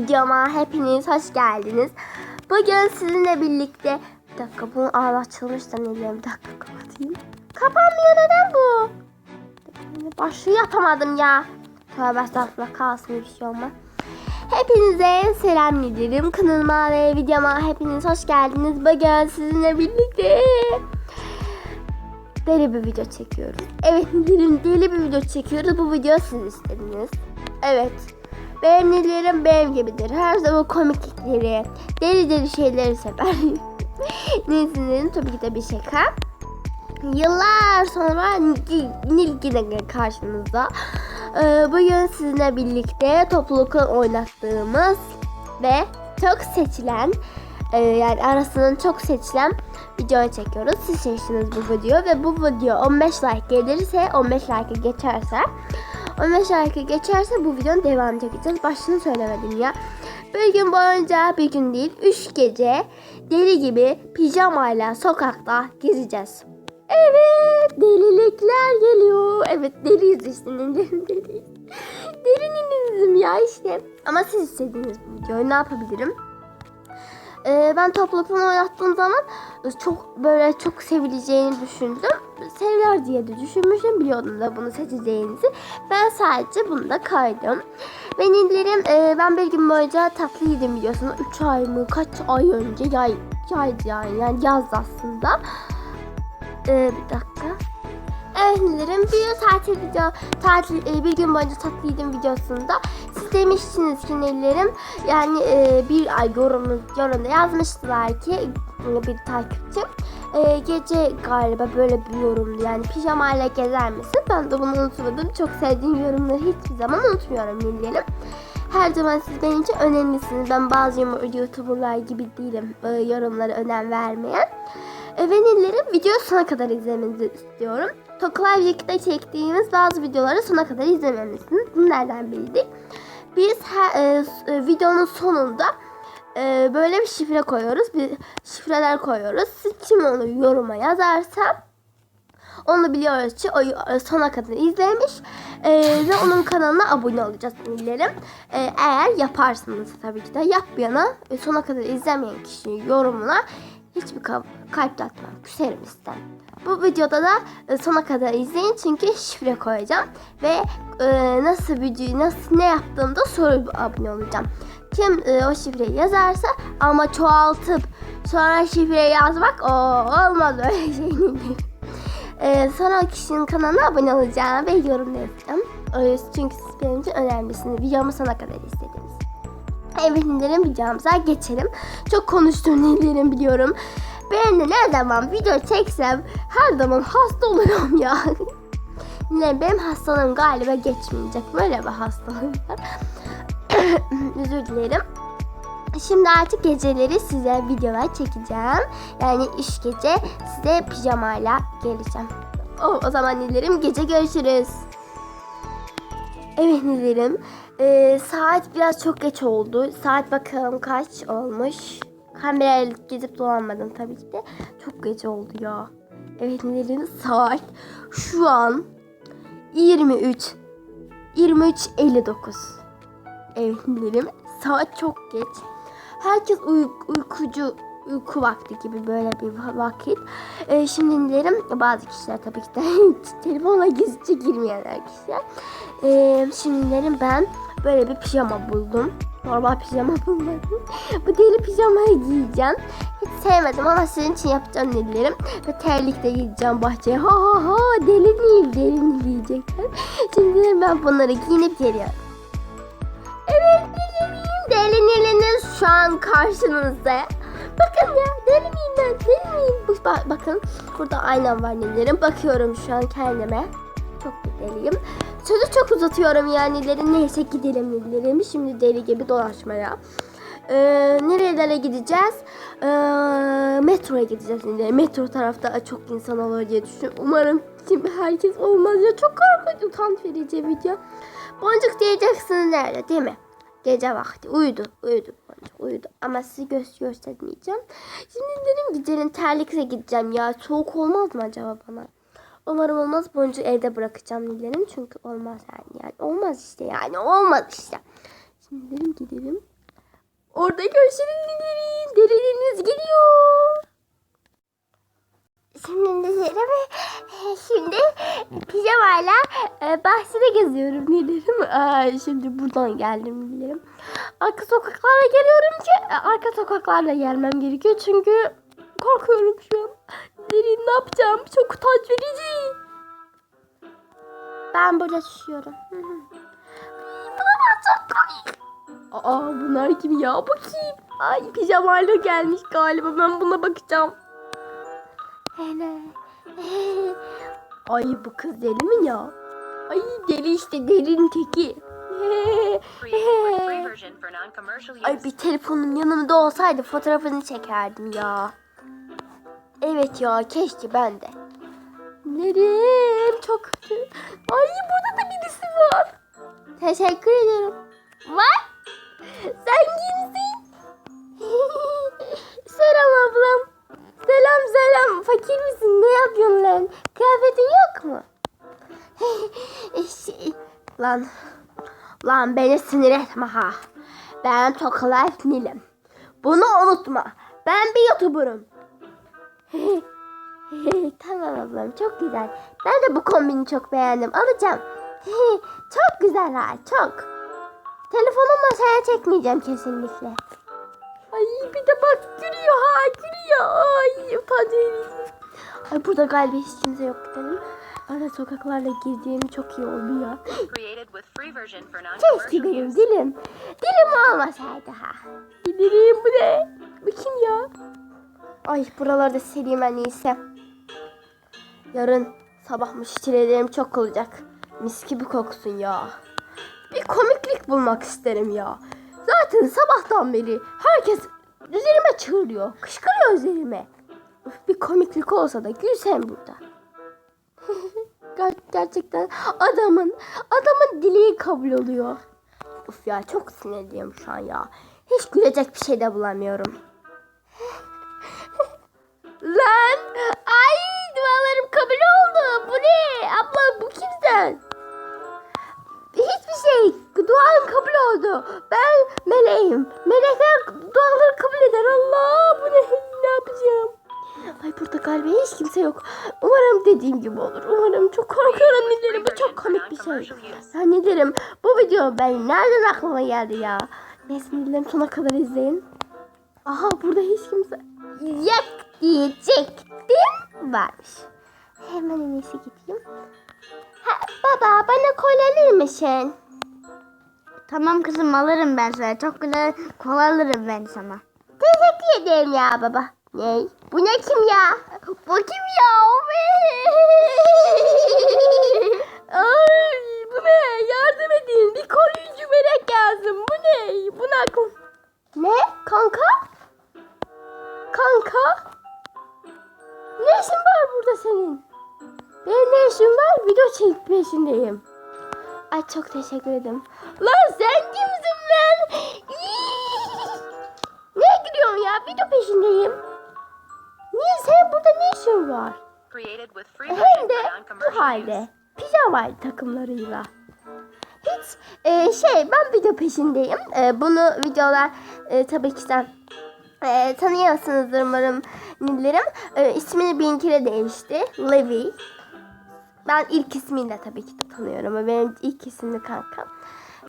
Videoma hepiniz hoş geldiniz. Bugün sizinle birlikte bir dakika bunu ağzı açılmış da ne diyeyim bir dakika kapatayım. Kapanmıyor neden bu? Başlığı yapamadım ya. Tövbe estağfurullah kalsın bir şey olmaz. Hepinize selamünaleyküm kanalıma ve videoma hepiniz hoş geldiniz. Bugün sizinle birlikte deli bir video çekiyoruz. Evet deli, deli bir video çekiyoruz. Bu video siz istediniz. Evet. Beğenilerim benim gibidir. Her zaman komiklikleri, deli deli şeyleri sever. Dedim tabii ki de bir şaka. Yıllar sonra Nilgine karşınızda. Ee, bugün sizinle birlikte toplulukla oynattığımız ve çok seçilen e, yani arasından çok seçilen videoyu çekiyoruz. Siz seçtiniz bu videoyu ve bu video 15 like gelirse 15 like'ı geçerse 15 like geçerse bu videonun devamını çekeceğiz. Başını söylemedim ya. Bir gün boyunca bir gün değil 3 gece deli gibi pijamayla sokakta gezeceğiz. Evet delilikler geliyor. Evet deliyiz işte. Derin deliyiz. Derinizim ya işte. Ama siz istediğiniz bu videoyu ne yapabilirim? Ee, ben topluluğunu oynattığım zaman çok böyle çok sevileceğini düşündüm. Seviler diye de düşünmüştüm. Biliyordum da bunu seçeceğinizi. Ben sadece bunu da kaydım. Benim e, ben bir gün boyunca tatlı yedim biliyorsunuz. 3 ay mı kaç ay önce yay, yaydı yani. Yani yaz aslında. Ee, bir dakika. Evet Nilerim bir tatil video tatil e, bir gün boyunca tatlı yedim videosunda demiştiniz ki Nilerim yani e, bir ay yorum, yorumda yazmıştılar ki bir takipçim e, gece galiba böyle bir yorumdu yani pijamayla gezer misin ben de bunu unutmadım çok sevdiğim yorumları hiçbir zaman unutmuyorum Nilerim. Her zaman siz benim için önemlisiniz. Ben bazı YouTuber'lar gibi değilim. E, yorumlara önem vermeyen. E, Venillerin video sona kadar izlemenizi istiyorum. Toklar birlikte çektiğimiz bazı videoları sona kadar izlemelisiniz. Bunu nereden bildik? Biz her, e, e, videonun sonunda e, böyle bir şifre koyuyoruz. Bir şifreler koyuyoruz. Siz kim onu yoruma yazarsa onu biliyoruz ki o sona kadar izlemiş e, ve onun kanalına abone olacağız dilerim. E, eğer yaparsınız tabii ki de yapmayana e, sona kadar izlemeyen kişinin yorumuna hiçbir kalp, atmam. Küserim istem. Bu videoda da e, sona kadar izleyin çünkü şifre koyacağım ve e, nasıl video nasıl ne yaptığımda soru abone olacağım. Kim e, o şifreyi yazarsa ama çoğaltıp sonra şifreyi yazmak o olmaz öyle şey ee, sonra o kişinin kanalına abone olacağım ve yorum yazacağım. Çünkü siz benim için önemlisiniz. Videomu sona kadar izlediniz. Evet indirim videomuza geçelim. Çok konuştuğunu indirim biliyorum. Ben ne zaman video çeksem her zaman hasta oluyorum ya. ne benim hastalığım galiba geçmeyecek. Böyle bir hastalığım var. Özür dilerim. Şimdi artık geceleri size videolar çekeceğim. Yani iş gece size pijamayla geleceğim. Oh, o zaman Nilerim gece görüşürüz. Evet Nilerim. Ee, saat biraz çok geç oldu. Saat bakalım kaç olmuş. Kamerayla gezip dolanmadım tabii ki de. Çok geç oldu ya. Evet Nilerim saat şu an 23 23.59. Evet Nilerim saat çok geç. Herkes uy- uykucu uyku vakti gibi böyle bir vakit. Ee, şimdi derim bazı kişiler tabii ki de telefona gizlice girmeyenler kişiler. Ee, şimdi derim ben böyle bir pijama buldum. Normal pijama bulmadım. Bu deli pijamayı giyeceğim. Hiç sevmedim ama sizin için yapacağım dedilerim. Ve terlikle gideceğim bahçeye. Ha ha ha deli değil deli diyecekler. Şimdi ben bunları giyinip geliyorum. Evet deli Deli Nil'iniz şu an karşınızda. Bakın ya deli miyim ben deli miyim? Bak, bakın burada aynam var Nil'lerim. Bakıyorum şu an kendime. Çok deliyim. Sözü çok uzatıyorum yani Nil'lerim. Neyse gidelim Nil'lerim. Şimdi deli gibi dolaşmaya. Ee, nerelere gideceğiz? Ee, metroya gideceğiz Nil'lerim. Metro tarafta çok insan olur diye düşünüyorum. Umarım şimdi herkes olmaz ya. Çok korkunç utanç verici video. Boncuk diyeceksiniz nerede değil mi? Gece vakti uyudu, uyudu, uyudu. Ama size göz göstermeyeceğim. Şimdi dedim gecenin terlikle gideceğim ya. Soğuk olmaz mı acaba bana? Umarım olmaz. Boncuğu evde bırakacağım Nilerim. Çünkü olmaz yani. yani. Olmaz işte yani. Olmaz işte. Şimdi dedim gidelim. Orada görüşürüz Nilerim. Delileriniz geliyor. Şimdi Nilerim. Şimdi pijamayla e, bahçede geziyorum Nilerim. Aa, şimdi buradan geldim Nilerim. Arka sokaklara geliyorum ki e, arka sokaklarla gelmem gerekiyor. Çünkü korkuyorum şu an. Nilerim ne yapacağım? Çok utanç verici. Ben burada düşüyorum. Hı hı. Bunlar çok komik. Aa bunlar kim ya? Bakayım. Ay pijamayla gelmiş galiba. Ben buna bakacağım. Hele. Ay bu kız deli mi ya? Ay deli işte delinin teki. Ay bir telefonum yanımda olsaydı fotoğrafını çekerdim ya. Evet ya keşke ben de. Nerim çok kötü. Ay burada da birisi var. Teşekkür ederim. Var. Sen kimsin? selam ablam. Selam selam. Fakir misin? Ne yapıyorsun lan? Kıyafetin yok mu? şey, lan. Lan beni sinir etme ha. Ben Tokalife Nil'im. Bunu unutma. Ben bir YouTuber'ım. tamam ablam çok güzel. Ben de bu kombini çok beğendim. Alacağım. çok güzel ha çok. Telefonumla sana çekmeyeceğim kesinlikle. Ay bir de bak gülüyor ha gülüyor. Ay verici. Ay burada galiba hiç kimse yok gidelim. Arada sokaklarla girdiğim çok iyi oldu ya. Keşke benim dilim. Dilim olmasaydı ha. Dilim bu ne? Bu kim ya? Ay buralarda sileyim en iyisi. Yarın sabah müşterilerim çok olacak. Mis gibi koksun ya. Bir komiklik bulmak isterim ya. Zaten sabahtan beri herkes üzerime çığırıyor. Kışkırıyor üzerime. Bir komiklik olsa da gülsem burada. Ger- Gerçekten adamın adamın dili kabul oluyor. Uf ya çok sinirliyim şu an ya. Hiç gülecek bir şey de bulamıyorum. Lan! Ay dualarım kabul oldu. Bu ne? Abla bu kimsen? Hiçbir şey. Duam kabul oldu. Ben meleğim. Melekler duaları kabul eder. Allah bu ne? Ne yapacağım? Ay burada galiba hiç kimse yok. Umarım dediğim gibi olur. Umarım çok korkuyorum Nilerim. Bu çok komik bir şey. Ya Nilerim bu video ben nereden aklıma geldi ya? Neyse Nilerim sona kadar izleyin. Aha burada hiç kimse yak diyecektim varmış. Hemen en iyisi gideyim. Ha, baba bana kola alır mısın? Tamam kızım alırım ben sana. Çok güzel kola alırım ben sana. Teşekkür ederim ya baba. Ne? Bu ne kim ya? Bu kim ya? Ay bu ne? Yardım edin. Bir koruyucu melek lazım. Bu ne? Bu ne? Ne? Kanka? Kanka? Ne işin var burada senin? Benim ne işim var? Video çekip peşindeyim. Ay çok teşekkür ederim. Lan sen kimsin ben? ne gülüyorsun ya? Video peşindeyim. Niye sen burada ne işin var? Hem de bu halde. Pijama takımlarıyla. Hiç e, şey ben video peşindeyim. E, bunu videolar e, tabii ki sen e, tanıyorsunuzdur umarım Nillerim. E, ismini bin kere değişti. Levi. Ben ilk ismiyle tabii ki de tanıyorum. O benim ilk isimli kankam.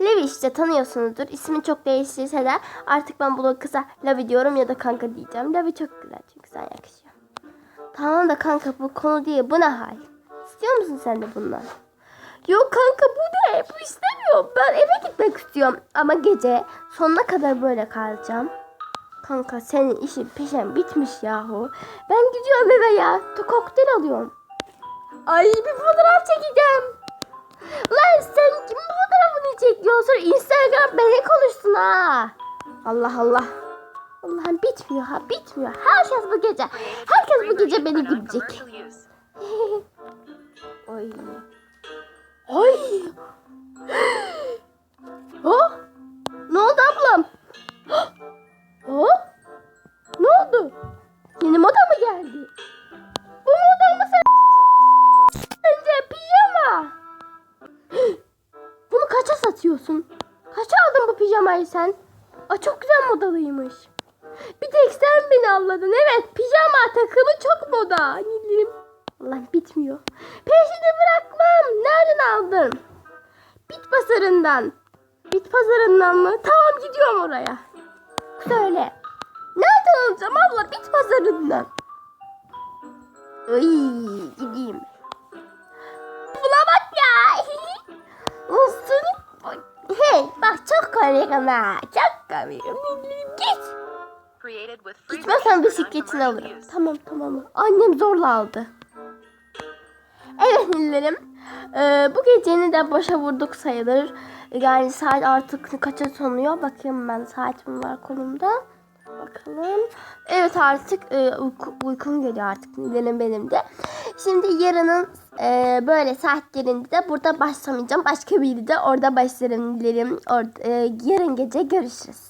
Levi işte tanıyorsunuzdur. İsmi çok değiştirse de artık ben bunu kısa Levi diyorum ya da kanka diyeceğim. Levi çok güzel çünkü sana yakışıyor. Tamam da kanka bu konu değil. Bu ne hal? İstiyor musun sen de bundan? Yok kanka bu ne? Bu istemiyorum. Ben eve gitmek istiyorum. Ama gece sonuna kadar böyle kalacağım. Kanka senin işin peşen bitmiş yahu. Ben gidiyorum eve ya. Kokteyl alıyorum. Ay bir fotoğraf çekeceğim. Lan sen kimin fotoğrafını çekiyorsun? Instagram beni konuşsun ha. Allah Allah. Allah'ım bitmiyor ha bitmiyor. Herkes bu gece. Herkes bu gece beni gülecek. Ay. Ay. Ha? Ne oldu ablam? Oh? Ne oldu? Yeni moda mı geldi? Bu moda mı sen? Sence pijama. Bunu kaça satıyorsun? Kaça aldın bu pijamayı sen? Aa, çok güzel modalıymış. Bir tek sen beni avladın. Evet pijama takımı çok moda. Nilim. Allah bitmiyor. Peşini bırakmam. Nereden aldın? Bit pazarından. Bit pazarından mı? Tamam gidiyorum oraya. Söyle. Nereden alacağım abla? Bit pazarından. Ay gideyim. Buna ya. Olsun. Hey bak çok komik ama. Çok komik. Git. Gitmezsen bisikletini alırım. Tamam tamam. Annem zorla aldı. Evet Nillerim. Ee, bu geceni de başa vurduk sayılır. Yani saat artık kaça sonuyor? Bakayım ben saatim var kolumda. Bakalım. Evet artık e, uyku, uykum geliyor artık Nillerim benim de. Şimdi yarının e, böyle saatlerinde de burada başlamayacağım. Başka biri de orada başlarım Nillerim. Orada, e, yarın gece görüşürüz.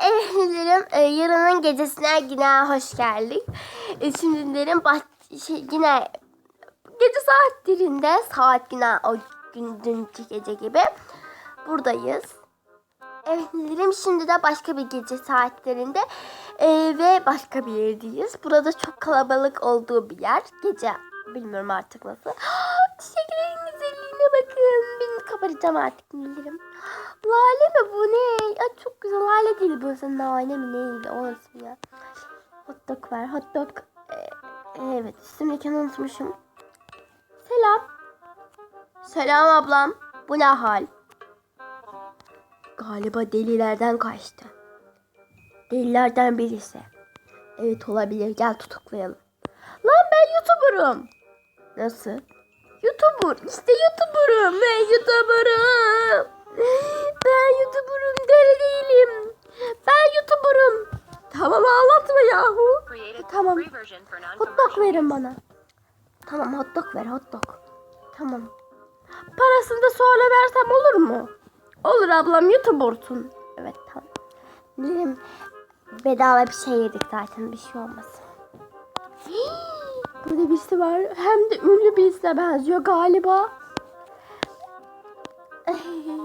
Evet dilerim e, yarının gecesine yine hoş geldik. E, şimdi dilerim bah- şey, yine gece saatlerinde saat yine o gün dünkü gece gibi buradayız. Evet dilerim şimdi de başka bir gece saatlerinde e, ve başka bir yerdeyiz. Burada çok kalabalık olduğu bir yer. Gece bilmiyorum artık nasıl. Çiçeklerin güzelliğine bakın. Ben kapatacağım artık dilerim. Lale mi bu ne? Ya çok güzel lale değil bu sen nane mi neydi orası ya. Hot dog var hot dog. Ee, evet üstümdekini unutmuşum. Selam. Selam ablam. Bu ne hal? Galiba delilerden kaçtı. Delilerden birisi. Evet olabilir gel tutuklayalım. Lan ben YouTuber'ım. Nasıl? YouTuber. İşte YouTuber'ım. Ben YouTuber'ım. Ben YouTuber'ım. Deli değilim. Ben YouTuber'ım. Tamam ağlatma yahu. Tamam. Hot dog verin bana. Tamam hot dog ver hot dog. Tamam. Parasını da sonra versem olur mu? Olur ablam YouTuber'sun. Evet tamam. Bilmiyorum. Bedava bir şey yedik zaten bir şey olmaz. Burada birisi var. Hem de ünlü birisine benziyor galiba.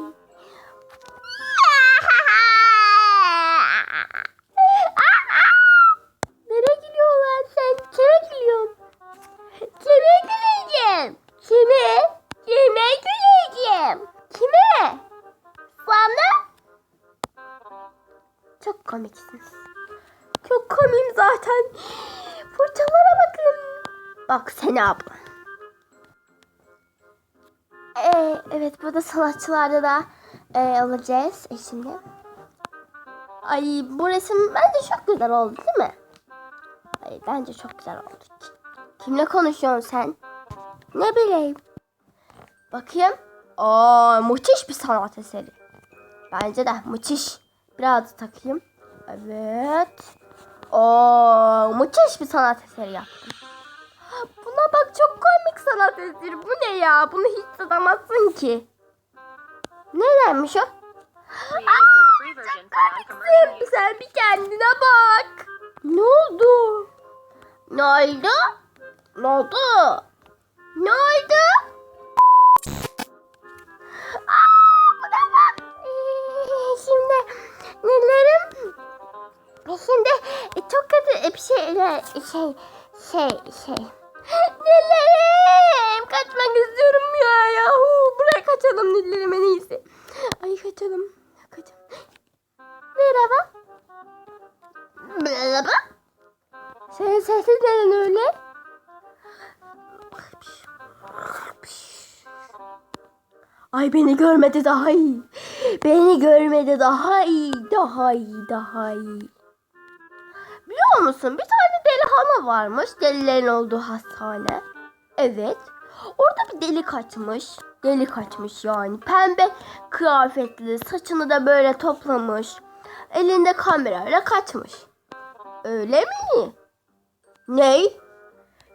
burada sanatçılarda da e, olacağız e, şimdi. Ay bu resim bence çok güzel oldu değil mi? Ay bence çok güzel oldu. Kimle konuşuyorsun sen? Ne bileyim. Bakayım. Aa müthiş bir sanat eseri. Bence de müthiş. Biraz takayım. Evet. Oo müthiş bir sanat eseri yaptım. Buna bak çok komik sanat eseri. Bu ne ya? Bunu hiç tutamazsın ki. Nedenmiş o? For non-commercial Sen, bir kendine bak. Ne oldu? Ne oldu? Ne oldu? Ne oldu? Aa, bu da bak. Ee, Şimdi nelerim? Şimdi e, çok kötü bir şeyler şey şey şey. Nelerim? Kaçmak istiyorum ya yahu. Buraya kaçalım nelerim iyisi. Ay kaçalım. Kaçalım. Merhaba. Merhaba. Senin sesin neden öyle? Ay beni görmedi daha iyi. Beni görmedi daha iyi. Daha iyi, daha iyi. Biliyor musun? Bir tane deli hana varmış. Delilerin olduğu hastane. Evet. Orada bir deli kaçmış. Deli kaçmış yani. Pembe kıyafetli. Saçını da böyle toplamış. Elinde kamerayla kaçmış. Öyle mi? Ney?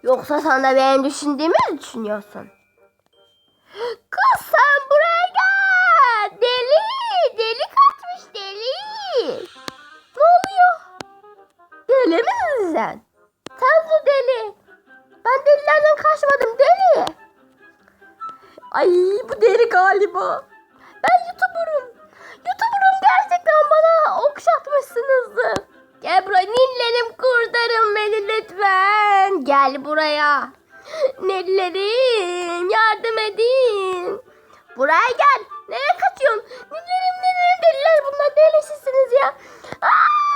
Yoksa sen de benim düşündüğümü mü düşünüyorsun? Kız sen buraya gel. Deli. Deli kaçmış deli. Ne oluyor? Deli misin sen? Sen bu deli. Ben delilerden kaçmadım deli. Ay bu deri galiba. Ben YouTuber'ım. YouTuber'ım gerçekten bana okşatmışsınızdı. Gel buraya nillerim kurtarın beni lütfen. Gel buraya. Nillerim yardım edin. Buraya gel. Nereye kaçıyorsun? Nillerim nillerim deliler bunlar delisizsiniz ya. Aa!